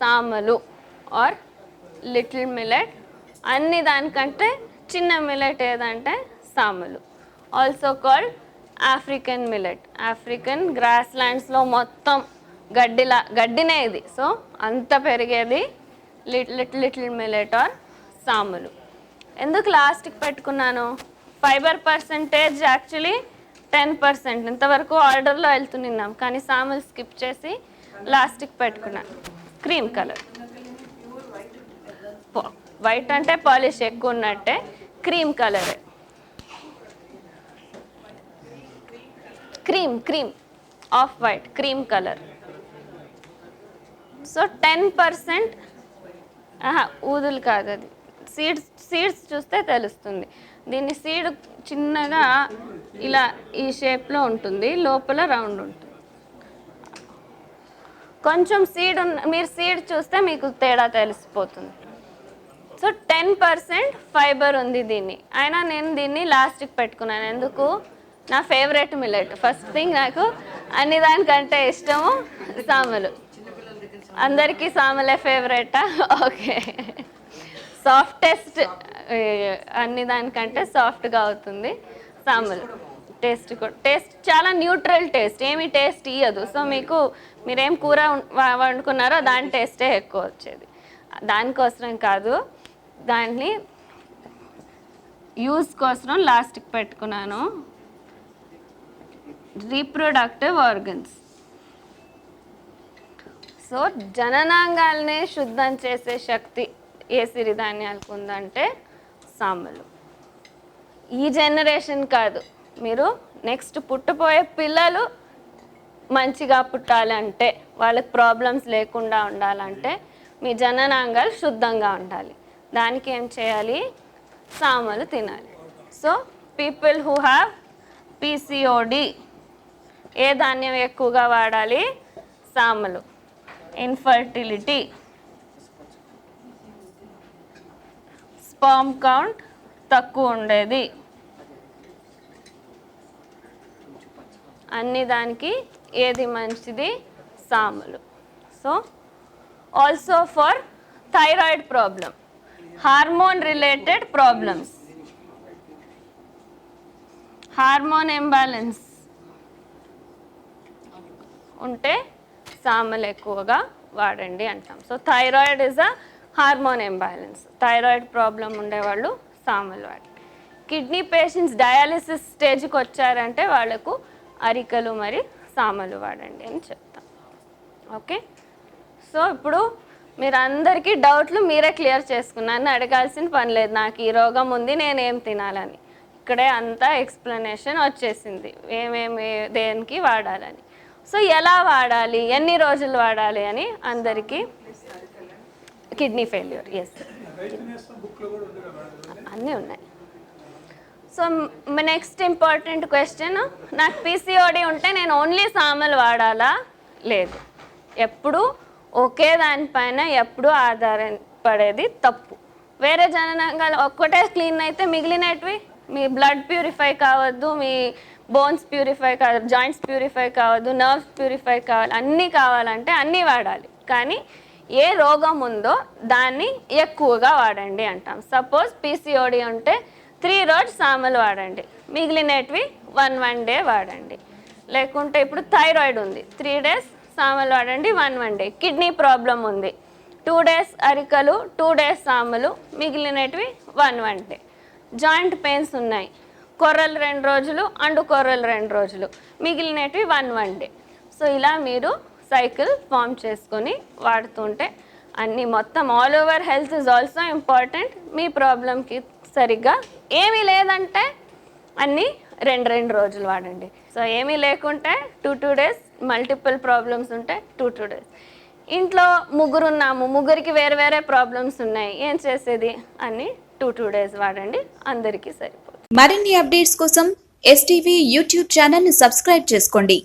సామలు are little millet అన్ని దానికంటే చిన్న మిలెట్ ఏదంటే సామలు. Also called African millet African grass ల్యాండ్స్లో మొత్తం గడ్డిలా గడ్డినే ఇది. సో అంత పెరిగేది little little little millet or సాములు. ఎందుకు లాస్ట్కి పెట్టుకున్నాను? Fibre percentage actually ten percent ఇంతవరకు ఆర్డర్లో వెళ్తున్నాం కానీ సాములు స్కిప్ చేసి లాస్ట్కి పెట్టుకున్నాను క్రీమ్ కలర్. వైట్ అంటే పాలిష్ ఎక్కువ ఉన్నట్టే క్రీమ్ కలరే. Cream cream off white cream colour. So ten percent ఊదులు కాదు అది. సీడ్స్ సీడ్స్ చూస్తే తెలుస్తుంది. దీన్ని సీడ్ చిన్నగా ఇలా ఈ షేప్లో ఉంటుంది లోపల రౌండ్ ఉంటుంది. కొంచెం సీడ్ ఉన్న మీరు సీడ్ చూస్తే మీకు తేడా తెలిసిపోతుంది. సో టెన్ పర్సెంట్ ఫైబర్ ఉంది దీన్ని. అయినా నేను దీన్ని లాస్ట్కి పెట్టుకున్నాను. ఎందుకు? నా ఫేవరెట్ మిల్లెట్ ఫస్ట్ థింగ్ నాకు అన్ని దానికంటే ఇష్టము సామలు. అందరికీ సామలే ఫేవరెటా ఓకే సాఫ్టెస్ట్ అన్ని దానికంటే సాఫ్ట్గా అవుతుంది సామలు. టేస్ట్ కూడా టేస్ట్ చాలా న్యూట్రల్ టేస్ట్ ఏమి టేస్ట్ ఇయ్యదు. సో మీకు మీరేం కూర వండుకున్నారో దాని టేస్టే ఎక్కువ వచ్చేది. దానికోసం కాదు దాన్ని యూస్ కోసం లాస్ట్కి పెట్టుకున్నాను. Reproductive organs. సో జననాంగాల్ని శుద్ధం చేసే శక్తి ఏ సిరిధాన్యాలకు ఉందంటే సామలు ఈ జనరేషన్ కాదు. మీరు నెక్స్ట్ పుట్టపోయే పిల్లలు మంచిగా పుట్టాలంటే వాళ్ళకి ప్రాబ్లమ్స్ లేకుండా ఉండాలంటే మీ జననాంగాలు శుద్ధంగా ఉండాలి. దానికి ఏం చేయాలి? సామలు తినాలి. So people who have PCOD ఏ ధాన్యం ఎక్కువగా వాడాలి? సామలు. ఇన్ఫర్టిలిటీ స్పామ్ కౌంట్ తక్కువ ఉండేది. అన్ని దానికి ఏది మంచిది? సాములు. So also for thyroid problem hormone related problems hormone imbalance ఉంటే సామలు ఎక్కువగా వాడండి అంటాం. So thyroid is a hormone imbalance thyroid problem ఉండేవాళ్ళు సామలు వాడండి కిడ్నీ పేషెంట్స్ డయాలిసిస్ స్టేజ్కి వచ్చారంటే వాళ్ళకు అరికలు మరి సామలు వాడండి అని చెప్తాం. ఓకే? సో ఇప్పుడు మీరు అందరికీ డౌట్లు మీరే క్లియర్ చేసుకున్నాను అడగాల్సిన పని లేదు. నాకు ఈ రోగం ఉంది నేను ఏం తినాలని. ఇక్కడే అంతా ఎక్స్ప్లెనేషన్ వచ్చేసింది. ఏమేమి దేనికి వాడాలని. సో ఎలా వాడాలి? ఎన్ని రోజులు వాడాలి అని అందరికీ? కిడ్నీ ఫెయిల్యూర్ ఎస్ అన్నీ ఉన్నాయి. సో నెక్స్ట్ ఇంపార్టెంట్ క్వశ్చన్ నాకు పీసీఓడి ఉంటే నేను ఓన్లీ సామెలు వాడాలా? లేదు. ఎప్పుడు? ఒకే దానిపైన ఎప్పుడు ఆధారపడేది తప్పు. వేరే జననాంగాలు ఒక్కటే క్లీన్ అయితే మిగిలినవి మీ బ్లడ్ ప్యూరిఫై కావద్దు మీ బోన్స్ ప్యూరిఫై కావద్దు జాయింట్స్ ప్యూరిఫై కావద్దు నర్వ్స్ ప్యూరిఫై కావాలి అన్నీ కావాలంటే అన్నీ వాడాలి. కానీ ఏ రోగం ఉందో దాన్ని ఎక్కువగా వాడండి అంటాం. సపోజ్ పీసీఓడి ఉంటే త్రీ రోజు సామలు వాడండి. మిగిలినటివి వన్ వన్ డే వాడండి. లేకుంటే ఇప్పుడు థైరాయిడ్ ఉంది. త్రీ డేస్ సామలు వాడండి one one day. Kidney problem ఉంది. టూ డేస్ అరికలు టూ డేస్ సామలు మిగిలినటివి one one day. Joint pains ఉన్నాయి. కొర్రలు రెండు రోజులు అండు కొర్రలు రెండు రోజులు. మిగిలినవి వన్ వన్ డే. సో ఇలా మీరు సైకిల్ ఫామ్ చేసుకొని వాడుతుంటే అన్ని మొత్తం all over health is also important. మీ ప్రాబ్లంకి సరిగ్గా ఏమీ లేదంటే అన్నీ రెండు రెండు రోజులు వాడండి. సో ఏమీ లేకుంటే two two days multiple problems ఉంటే టూ టూ డేస్. ఇంట్లో ముగ్గురు ఉన్నాము ముగ్గురికి వేరే వేరే ప్రాబ్లమ్స్ ఉన్నాయి ఏం చేసేది అన్నీ టూ టూ డేస్ వాడండి అందరికీ సరిపోతుంది. మరిన్ని అప్డేట్స్ కోసం ఎస్టీవీ యూట్యూబ్ ఛానల్ని సబ్స్క్రైబ్ చేసుకోండి.